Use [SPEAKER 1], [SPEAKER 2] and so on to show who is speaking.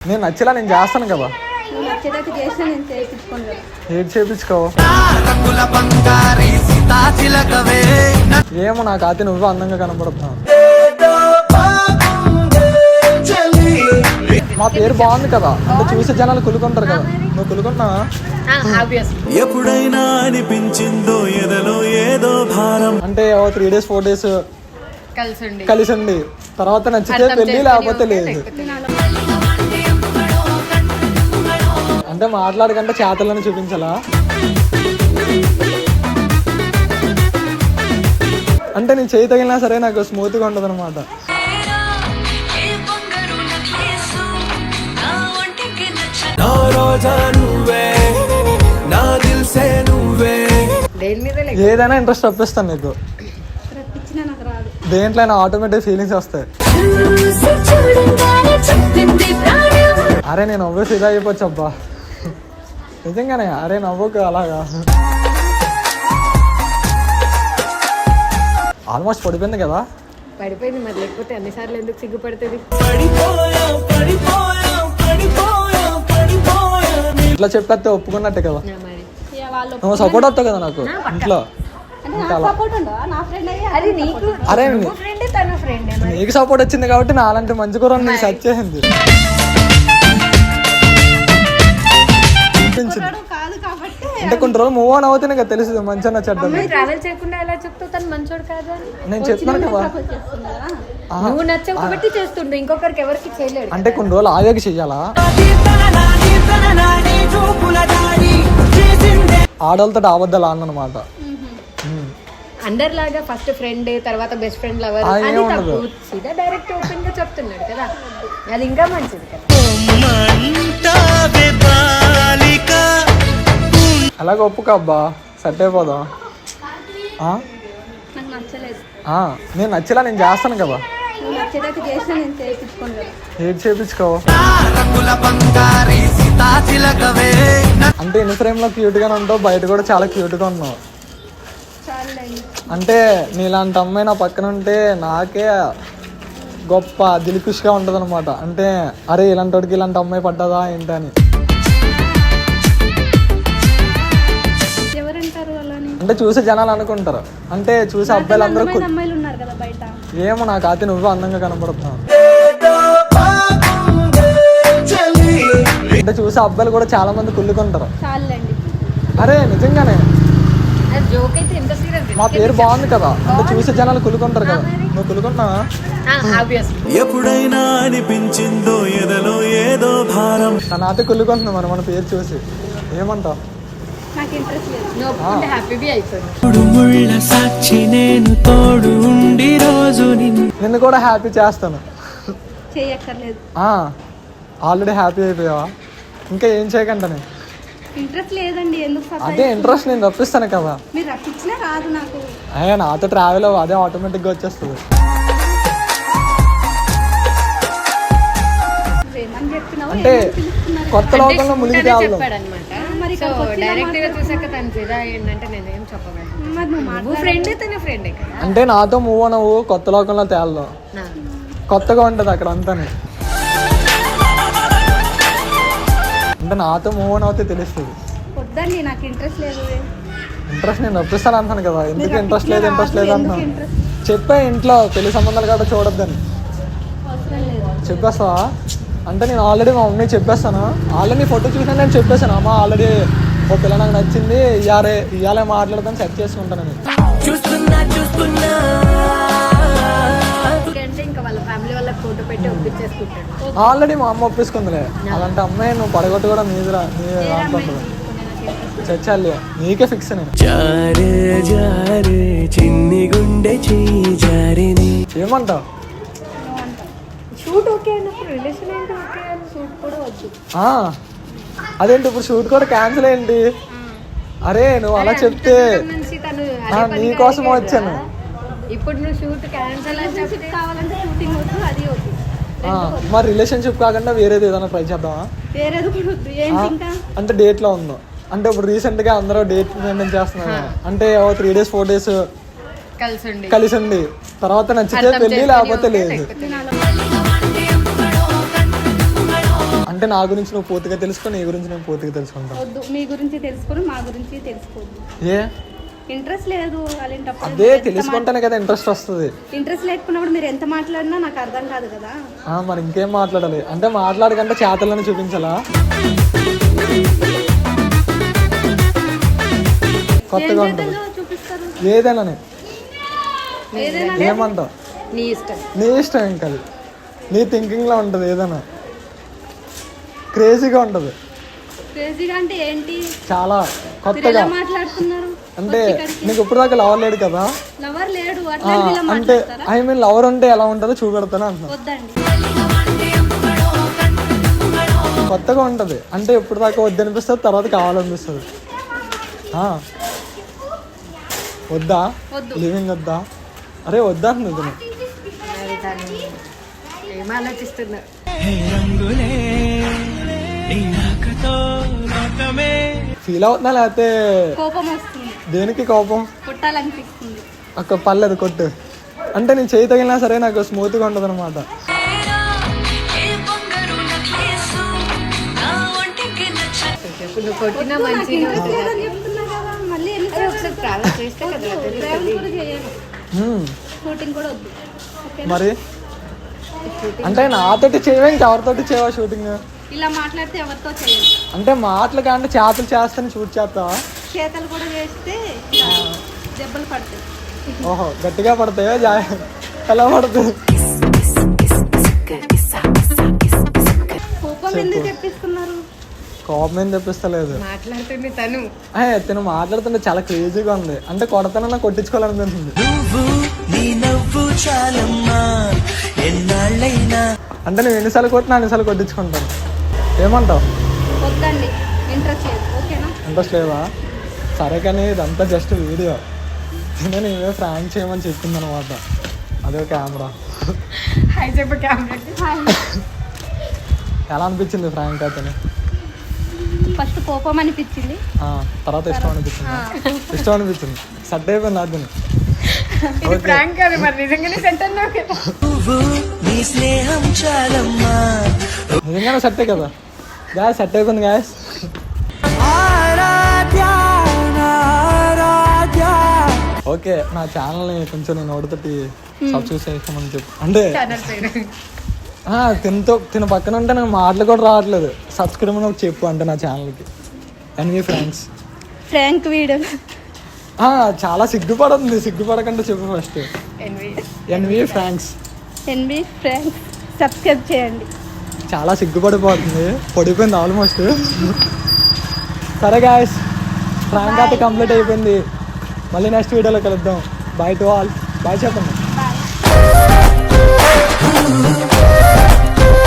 [SPEAKER 1] నేను నచ్చేలా నేను చేస్తాను కదా. ఏది చేపించుకోవు ఏమో నాకు అయితే నువ్వు అందంగా కనబడుతున్నావు. మా పేరు బాగుంది కదా. అంటే చూసే జనాలు కులుకుంటారు కదా. నువ్వు కులుకుంటున్నావా?
[SPEAKER 2] ఎప్పుడైనా అనిపించిందో ఎదలో ఏదో భారం.
[SPEAKER 1] అంటే ఓ త్రీ డేస్ ఫోర్ డేస్
[SPEAKER 3] కలిసి ఉండి
[SPEAKER 1] కలిసి ఉండి తర్వాత నచ్చితే పెళ్ళి లేకపోతే లేదు. అంటే మాట్లాడకంటే చేతలను చూపించాలా? అంటే నేను చేయి తగిలినా సరే నాకు స్మూత్గా ఉండదు అనమాట
[SPEAKER 2] నా రోజా నువ్వే నా దిల్సే నువ్వే
[SPEAKER 1] ఏదైనా ఇంట్రెస్ట్ రప్పిస్తాను నీకు. దేంట్లో అయినా ఆటోమేటిక్ ఫీలింగ్స్ వస్తాయి. అరే నేను నవ్వేసి ఇదా అయిపోవచ్చు అబ్బా. నిజంగానే అరే నవ్వుకు అలాగా. ఆల్మోస్ట్ పడిపోయింది కదా?
[SPEAKER 3] పడిపోయింది మరి లేకపోతే అన్నిసార్లు ఎందుకు సిగ్గుపడుతుంది?
[SPEAKER 2] పడిపోయా పడిపోయా పడిపోయా పడిపోయా
[SPEAKER 1] ఇట్లా చెప్పేస్తే ఒప్పుకున్నట్టే కదా నువ్వు సపోర్ట్ అవుతావు కదా నాకు? ఇంట్లో.
[SPEAKER 4] అంటే నాకు సపోర్ట్ ఉండవా నా ఫ్రెండ్ అయ్యి
[SPEAKER 3] అది నీకు
[SPEAKER 1] అరే
[SPEAKER 3] నువ్వు ఫ్రెండ్ తన ఫ్రెండ్
[SPEAKER 1] నీకు సపోర్ట్ వచ్చింది కాబట్టి నా అలాంటి మంచి కూర నీకు సెట్ చేసింది. రోజులు మూవ్ ఆన్ అవుతేనే కదా తెలుస్తుంది మంచిగా చెడ్డ
[SPEAKER 3] ట్రావెల్ చేయకుండా ఎలా చెప్తావు? తను మంచోడు కాదు?
[SPEAKER 1] నేను చెప్తున్నాను కదా.
[SPEAKER 3] నువ్వు నచ్చవు కాబట్టి చేస్తుండు ఇంకొకరికి ఎవరికి చేయలేడు.
[SPEAKER 1] అంటే కొన్ని రోజులు ఆగాక చెయ్యాలా? ఆడవాళ్ళతో అబద్ధాలు ఆడనమాట.
[SPEAKER 3] అందరిలాగా ఫస్ట్ ఫ్రెండ్ తర్వాత బెస్ట్ ఫ్రెండ్ లవర్ అది తప్పు.
[SPEAKER 1] ఉండదు.
[SPEAKER 3] సీదా డైరెక్ట్ ఓపెన్గా చెప్తున్నాడు కదా. అది ఇంకా మంచిది కదా.
[SPEAKER 1] అలాగ ఒప్పుకో అబ్బా సెట్ అయిపోదాం నేను నచ్చేలా నేను చేస్తాను కదా. ఏది చేపించుకోవు అంటే ఇన్ ఫ్రేమ్లో క్యూట్ గానే ఉంటావు? బయట కూడా చాలా క్యూట్గా ఉన్నావు అంటే నీలాంటి అమ్మాయి నా పక్కన ఉంటే నాకే గొప్ప దిలికుష్గా ఉంటుంది అనమాట అంటే అరే ఇలాంటి వాడికి ఇలాంటి అమ్మాయి పడ్డదా ఏంటని. అంటే చూసే జనాలు అనుకుంటారు. అంటే చూసే అబ్బాయిలు అందరూ
[SPEAKER 4] అందమైన అమ్మాయిలు ఉన్నారు కదా బయట.
[SPEAKER 1] ఏమో నాకు అయితే నువ్వు అందంగా కనపడుతున్నావు అంటే చూసే అబ్బాయిలు కూడా చాలా మంది కుళ్ళుకుంటారు.
[SPEAKER 4] చాలండి.
[SPEAKER 1] అరే నిజంగానే. మా పేరు బాగుంది కదా. అంటే చూసే జనాలు కుళ్ళుకుంటారు కదా. నువ్వు కుళ్ళుకుంటున్నావా?
[SPEAKER 3] ఆబ్వియస్
[SPEAKER 2] ఎప్పుడైనా అనిపించిందో ఎదలో ఏదో భారం.
[SPEAKER 1] నన్ను అయితే కుళ్ళుకుంటున్నా మరి మన పేరు చూసి. ఏమంటావు?
[SPEAKER 4] నాకు ఇంట్రెస్ట్ లేదు.
[SPEAKER 3] హ్యాపీ అయిపోయింది.
[SPEAKER 2] సాక్షి నేను తోడు ఉండి రోజు నిన్ను
[SPEAKER 1] కూడా హ్యాపీ చేస్తాను.
[SPEAKER 4] చేయక్కర్లేదు.
[SPEAKER 1] ఆల్రెడీ హ్యాపీ అయిపోయావా? ఇంకా ఏం చేయకంటానే
[SPEAKER 4] ఇంట్రెస్ట్ లేదండి ఎందుకు సతాయి-
[SPEAKER 1] అదే ఇంట్రెస్ట్ నేను రప్పిస్తాను కదా.
[SPEAKER 4] మీరు రప్పించినా రాదు నాకు.
[SPEAKER 1] అయ్యా నాతో ట్రావెల్ అదే ఆటోమేటిక్గా వచ్చేస్తుంది.
[SPEAKER 4] ఏమని చెప్పినావు
[SPEAKER 1] అంటే? కొత్త లోకంలో మునిగి
[SPEAKER 3] అనమాట
[SPEAKER 4] మరి
[SPEAKER 3] సో డైరెక్ట్గా చూసాక నేనేం చెప్పగలను. ఫ్రెండ్ తన ఫ్రెండే కదా.
[SPEAKER 1] అంటే నాతో మూవ్ అనవు కొత్త లోకంలో తేలదాం. కొత్తగా ఉంటుంది అక్కడ అంతానే. అంటే నాతో మూవ్ ఆన్ అవుతే తెలుస్తుంది.
[SPEAKER 4] వద్దండి నాకు ఇంట్రెస్ట్ లేదు.
[SPEAKER 1] ఇంట్రెస్ట్ నేను రప్పిస్తాను అంటాను కదా ఎందుకు ఇంట్రెస్ట్ లేదు ఇంట్రెస్ట్ లేదు
[SPEAKER 4] ఇంట్రెస్ట్
[SPEAKER 1] చెప్పే ఇంట్లో పెళ్ళి సంబంధాలు కూడా చూడొద్దని. చెప్పేస్తావా? అంటే నేను ఆల్రెడీ మా మమ్మీకి చెప్పేస్తాను? ఆల్రెడీ ఫోటో చూసినా నేను చెప్పేస్తాను? అమ్మ ఆల్రెడీ ఓ పిల్ల నాకు నచ్చింది ఇయాలే ఇయాలే మాట్లాడతాను సెట్ చేసుకుంటాను నేను.
[SPEAKER 2] చూస్తున్నా చూస్తున్నా.
[SPEAKER 1] ఆల్రెడీ మా అమ్మ ఒప్పేసుకుందిలే అలాంటి అమ్మాయి నువ్వు పడగొట్టు కూడా నీదిరా నీ చచ్చాలి నీకే ఫిక్స్ నేను.
[SPEAKER 2] జారే జారే చిన్ని గుండె చేయి జారిని.
[SPEAKER 1] ఏమంటావు?
[SPEAKER 3] రిలేషన్ ఏంటి ఓకే అని షూట్ కూడా వద్దు.
[SPEAKER 1] ఆ, అదేంటి ఇప్పుడు షూట్ కూడా క్యాన్సిల్ ఏంటి అరే నువ్వు అలా చెప్తే
[SPEAKER 3] నుంచి తను అదే
[SPEAKER 1] నీకోసం వచ్చాను.
[SPEAKER 3] ఇప్పుడు నువ్వు షూట్ క్యాన్సల్ అని
[SPEAKER 4] కావాలంటే షూటింగ్ వద్దు అది వద్దు.
[SPEAKER 1] ఆ, మరి రిలేషన్షిప్ కాకుండా వేరేది ఏదైనా ట్రై చేద్దామా?
[SPEAKER 4] వేరేది కూడా వద్దు.
[SPEAKER 1] ఆ,
[SPEAKER 4] ఏంటి ఇంకా?
[SPEAKER 1] అంటే డేట్లో ఉందో అంటే ఇప్పుడు రీసెంట్గా అందరూ డేట్ మెయింటైన్ చేస్తున్నారు. అంటే ఓ త్రీ డేస్ ఫోర్ డేస్
[SPEAKER 3] కలిసి ఉండి.
[SPEAKER 1] కలిసి ఉండి. తర్వాత నచ్చితే
[SPEAKER 3] చేసుకొని
[SPEAKER 1] లేకపోతే లేదు.
[SPEAKER 3] లేకపోతే
[SPEAKER 4] నేను అలా
[SPEAKER 1] అంటే నా గురించి నువ్వు పూర్తిగా తెలుసుకో నీ గురించి నేను పూర్తిగా తెలుసుకుంటాను.
[SPEAKER 4] వద్దు మీ గురించి తెలుసుకొని మా గురించి తెలుసుకోవద్దు
[SPEAKER 1] ఏ?
[SPEAKER 4] ఇంట్రెస్ట్ లేదు అలాంటప్పుడు
[SPEAKER 1] అదే తెలుసుకుంటానే కదా ఇంట్రెస్ట్ వస్తుంది.
[SPEAKER 4] ఇంట్రెస్ట్ లేకున్నప్పుడు మీరు ఎంత మాట్లాడినా నాకు అర్థం కాదు కదా.
[SPEAKER 1] ఆ, మరి ఇంకేం మాట్లాడాలి? అంటే మాట్లాడకంటే చేతలను చూపించాలా? కొత్తగా ఉంటుంది.
[SPEAKER 4] చూపిస్తారు?
[SPEAKER 1] ఏదైనా
[SPEAKER 4] ఏదైనా
[SPEAKER 1] ఏమంటావు?
[SPEAKER 3] నీ ఇష్టం.
[SPEAKER 1] నీ ఇష్టం ఇంకా అది. నీ థింకింగ్లో ఉంటుంది ఏదైనా. క్రేజీగా ఉంటుంది.
[SPEAKER 4] క్రేజీగా అంటే ఏంటి?
[SPEAKER 1] చాలా కొత్తగా.
[SPEAKER 4] మాట్లాడుతున్నారు?
[SPEAKER 1] అంటే నీకు ఇప్పుడు దాకా లవర్ లేడు కదా?
[SPEAKER 4] లవర్ లేడు
[SPEAKER 1] అంటే ఐ మీన్ లవర్ ఉంటే ఎలా ఉంటుందో చూపెడతాను అంటున్నా.
[SPEAKER 4] వద్దండి.
[SPEAKER 1] కొత్తగా ఉంటుంది. అంటే ఇప్పుడు దాకా వద్దనిపిస్తుంది తర్వాత కావాలనిపిస్తుంది. ఆ. వద్దా?
[SPEAKER 4] వద్దు.
[SPEAKER 1] లివింగ్ వద్దా? అరే వద్దా
[SPEAKER 3] దాన్ని ఏం ఆలోచిస్తున్నా
[SPEAKER 1] ఫీల్ అవుతున్నా లేకపోతే
[SPEAKER 4] కోపం వస్తుంది.
[SPEAKER 1] దేనికి కోపం?
[SPEAKER 4] కొట్టాలనిపిస్తుంది.
[SPEAKER 1] అక్క పర్లేదు కొట్టు. అంటే నేను చేయి తగిలినా సరే నాకు స్మూత్గా ఉంటుంది. అనమాట మరి? అంటే నాతోటి చేయవా ఇంకెవరితోటి చేయవా షూటింగ్
[SPEAKER 4] ఇలా మాట్లాడితే ఎవరితో చేయను.
[SPEAKER 1] అంటే మాటలు కానీ చేతలు చేస్తాను షూట్ చేస్తావా?
[SPEAKER 4] చేతలు కూడా చేస్తే దెబ్బలు పడతాయి.
[SPEAKER 1] ఓహో గట్టిగా పడతాయో? ఎలా పడుతుంది
[SPEAKER 4] కోపం ఎందుకు తెప్పిస్తున్నారు?
[SPEAKER 1] కోపం ఏం తెప్పిస్తలేదు?
[SPEAKER 3] మాట్లాడుతుంది తను.
[SPEAKER 1] తిను మాట్లాడుతుంటే చాలా క్రేజీగా ఉంది. అంటే కొడతానన్నా కొట్టించుకోవాలనిపిస్తుంది. అంటే నేను ఎన్నిసార్లు కొట్టినా అన్నిసార్లు కొట్టించుకుంటాను. ఏమంటావు?
[SPEAKER 4] వద్దండి. ఇంట్రెస్ట్ లేదు. ఓకేనా?
[SPEAKER 1] ఇంట్రెస్ట్ లేదా? సరే కానీ ఇదంతా జస్ట్ వీడియో నేను ఏమే ఫ్రాంక్ చేయమని చెప్పింది అనమాట అదే కెమెరా
[SPEAKER 3] హాయ్ చెప్పు కెమెరాకి
[SPEAKER 1] ఎలా అనిపించింది ఫ్రాంక్ అతను
[SPEAKER 4] ఫస్ట్ కోపం అనిపించింది.
[SPEAKER 1] ఆ, తర్వాత ఇష్టం అనిపించింది? ఇష్టం అనిపించింది. సెట్ అయిపోయింది అతను
[SPEAKER 3] ఇది ప్రాంక్ కాదు మరి నిజంగానే సెంటర్ అన్నావు కదా.
[SPEAKER 2] నువ్వు నీ స్నేహం చాలమ్మా
[SPEAKER 1] నిజంగానే సెట్టే కదా? గ్యాస్ సెట్ అయిపోయింది గ్యాస్ ఓకే నా ఛానల్ని కొంచెం నేను ఓడితోటి సబ్స్క్రైబ్ చేసుకోమని చెప్పు. అంటే తినతో తిన పక్కన ఉంటే నాకు మాటలు కూడా రావట్లేదు. సబ్స్క్రైబ్ అని ఒకటి చెప్పు అంటే నా ఛానల్కి ఎన్వి ఫ్రెండ్స్
[SPEAKER 4] ఫ్రాంక్ వీడియో
[SPEAKER 1] చాలా సిగ్గుపడుతుంది. సిగ్గుపడకుండా చెప్పు first
[SPEAKER 3] N V
[SPEAKER 1] N V pranks
[SPEAKER 4] N B prank subscribe చేయండి.
[SPEAKER 1] చాలా సిగ్గుపడిపోతుంది. పడిపోయింది ఆల్మోస్ట్ సరే గాయస్ ఫ్రాంక్ అయితే కంప్లీట్ అయిపోయింది. మళ్ళీ నెక్స్ట్ వీడియోలో కలుద్దాం. బాయ్ టు ఆల్ బాయ్ చెప్పండి.